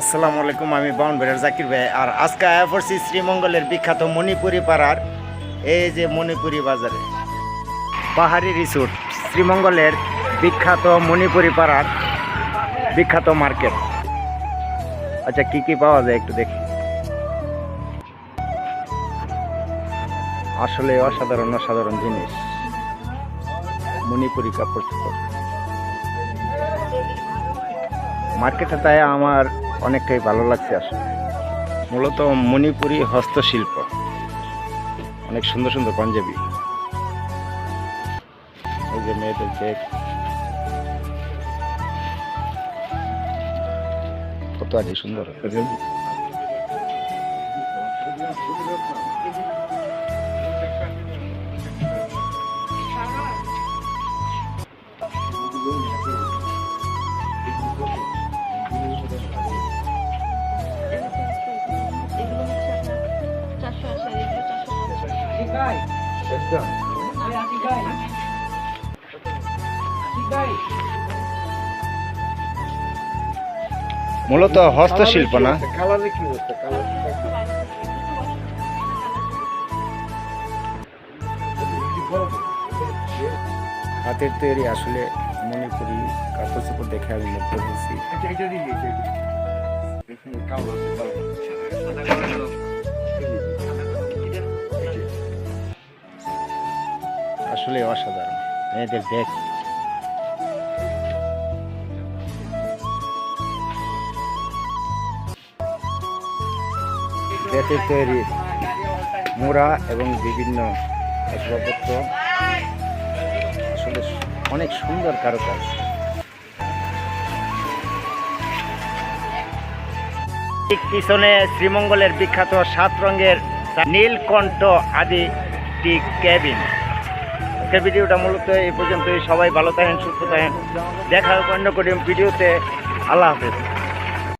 আসসালামু আলাইকুম, আমি বেড়ার জাকির ভাই। আর আজকে আয়া পড়ছি শ্রীমঙ্গলের বিখ্যাত মণিপুরি পাড়ার, এই যে মণিপুরি বাজারে। পাহাড়ি রিসোর্ট শ্রীমঙ্গলের বিখ্যাত মণিপুরি পাড়ার বিখ্যাত মার্কেট। আচ্ছা কি কি পাওয়া যায় একটু দেখি। আসলে অসাধারণ অসাধারণ জিনিস। মণিপুরি কাপড় চোপড়। মার্কেটে তাই আমার অনেকটাই ভালো লাগছে আসলে। মূলত মণিপুরি হস্তশিল্প। অনেক সুন্দর সুন্দর পাঞ্জাবি। এই যে মেয়েদের ব্যাগ কত আর সুন্দর মূলত হস্তশিল্প না? হাতের তৈরি আসলে মণিপুরি কাপড় চোপড় দেখে আমি মুগ্ধ হয়েছি। আসলে অসাধারণ। মেয়েদের বেতের তৈরি মোড়া এবং বিভিন্ন আসবাবপত্র। আসলে অনেক সুন্দর কারুকাজ। ঠিক পিছনে শ্রীমঙ্গলের বিখ্যাত সাত রঙের নীলকণ্ঠ আদি টি ক্যাবিন আজকের ভিডিওটা মূলত এই পর্যন্তই। সবাই ভালো থাকেন, সুস্থ থাকেন। দেখা হবে অন্য কোনো ভিডিওতে। আল্লাহ হাফেজ।